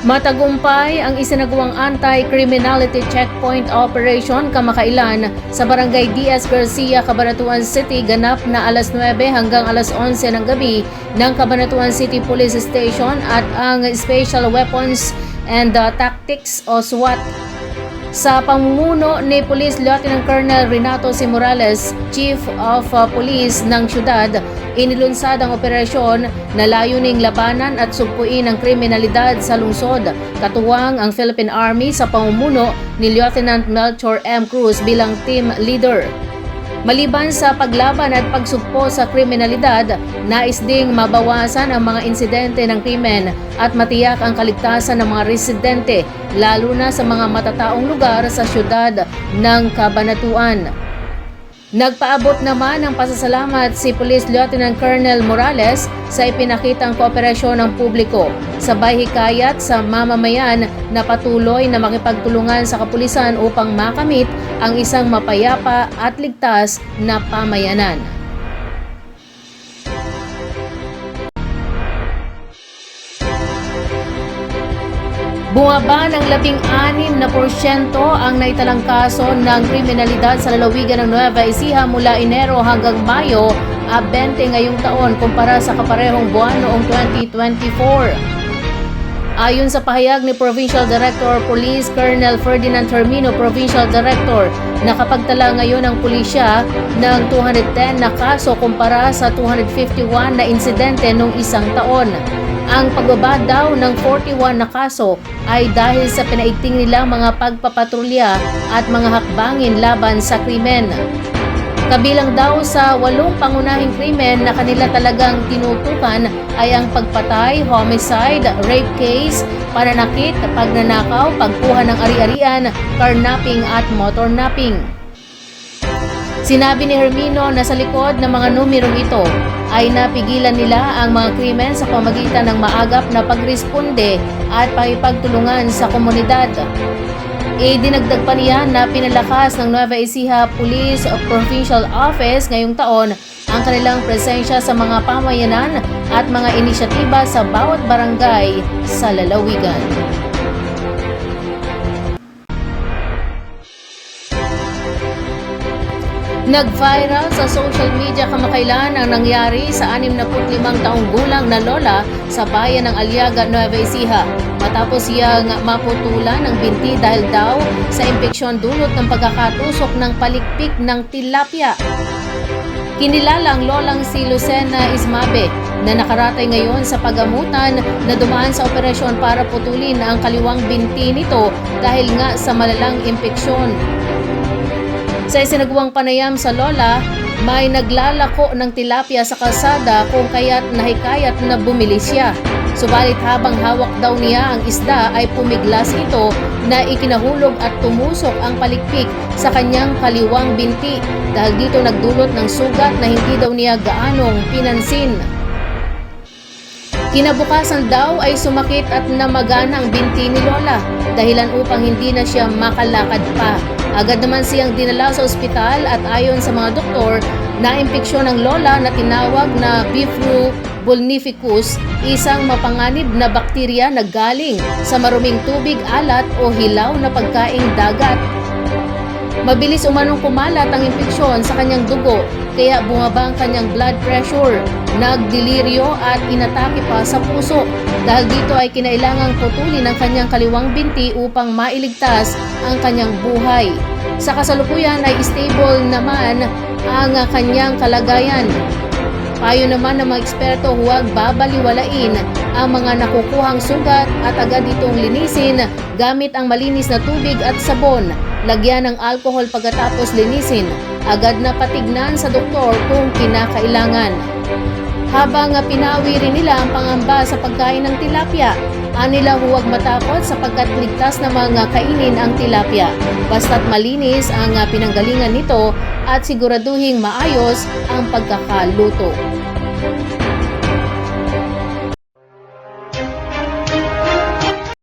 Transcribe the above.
Matagumpay ang isinagawang anti-criminality checkpoint operation kamakailan. Sa barangay DS Garcia, Cabanatuan City ganap na alas 9 hanggang alas 11 ng gabi ng Cabanatuan City Police Station at ang Special Weapons and uh, Tactics o SWAT sa pamumuno ni Police Lieutenant Colonel Renato C. Morales, Chief of uh, Police ng syudad, inilunsad ang operasyon na layuning labanan at sugpuin ang kriminalidad sa lungsod. Katuwang ang Philippine Army sa pamumuno ni Lieutenant Melchor M. Cruz bilang team leader. Maliban sa paglaban at pagsugpo sa kriminalidad, nais ding mabawasan ang mga insidente ng krimen at matiyak ang kaligtasan ng mga residente, lalo na sa mga matataong lugar sa syudad ng Cabanatuan. Nagpaabot naman ng pasasalamat si Police Lieutenant Colonel Morales sa ipinakitang kooperasyon ng publiko. Sabay hikayat sa mamamayan na patuloy na makipagtulungan sa kapulisan upang makamit ang isang mapayapa at ligtas na pamayanan. Bumaba ng labing anim na porsyento ang naitalang kaso ng kriminalidad sa lalawigan ng Nueva Ecija mula Enero hanggang Mayo a 20 ngayong taon kumpara sa kaparehong buwan noong 2024. Ayon sa pahayag ni Provincial Director Police Colonel Ferdinand Termino, Provincial Director, nakapagtala ngayon ang pulisya ng 210 na kaso kumpara sa 251 na insidente noong isang taon. Ang pagbaba daw ng 41 na kaso ay dahil sa pinaigting nilang mga pagpapatrolya at mga hakbangin laban sa krimen. Kabilang daw sa walong pangunahing krimen na kanila talagang tinutukan ay ang pagpatay, homicide, rape case, pananakit, pagnanakaw, pagkuha ng ari-arian, carnapping at motor napping. Sinabi ni Hermino na sa likod ng mga numerong ito ay napigilan nila ang mga krimen sa pamagitan ng maagap na pagresponde at pakipagtulungan sa komunidad. Idinagdag pa niya na pinalakas ng Nueva Ecija Police Provincial Office ngayong taon ang kanilang presensya sa mga pamayanan at mga inisyatiba sa bawat barangay sa lalawigan. Nag-viral sa social media kamakailan ang nangyari sa 65 taong gulang na lola sa bayan ng Aliaga, Nueva Ecija matapos siyang maputulan ng binti dahil daw sa impeksyon dulot ng pagkakatusok ng palikpik ng tilapia. Kinilala ang lolang si Lucena Ismabe na nakaratay ngayon sa pagamutan na dumaan sa operasyon para putulin ang kaliwang binti nito dahil nga sa malalang impeksyon. Sa isinagawang panayam sa Lola, may naglalako ng tilapia sa kalsada kung kaya't nahikayat na bumili siya. Subalit habang hawak daw niya ang isda ay pumiglas ito na ikinahulog at tumusok ang palikpik sa kanyang kaliwang binti dahil dito nagdulot ng sugat na hindi daw niya gaanong pinansin. Kinabukasan daw ay sumakit at namagana ang binti ni Lola dahilan upang hindi na siya makalakad pa. Agad naman siyang dinala sa ospital at ayon sa mga doktor, na-impeksyon ng Lola na tinawag na Bifru bulnificus, isang mapanganib na bakterya na galing sa maruming tubig alat o hilaw na pagkaing dagat. Mabilis umanong kumalat ang impeksyon sa kanyang dugo kaya bumaba ang kanyang blood pressure, nagdeliryo at inatake pa sa puso. Dahil dito ay kinailangang putulin ang kanyang kaliwang binti upang mailigtas ang kanyang buhay. Sa kasalukuyan ay stable naman ang kanyang kalagayan. Payo naman ng mga eksperto huwag babaliwalain ang mga nakukuhang sugat at agad itong linisin gamit ang malinis na tubig at sabon. Lagyan ng alcohol pagkatapos linisin. Agad na patignan sa doktor kung kinakailangan. Habang pinawi rin nila ang pangamba sa pagkain ng tilapia, anila huwag matakot sapagkat ligtas na mga kainin ang tilapia. Basta't malinis ang pinanggalingan nito at siguraduhing maayos ang pagkakaluto.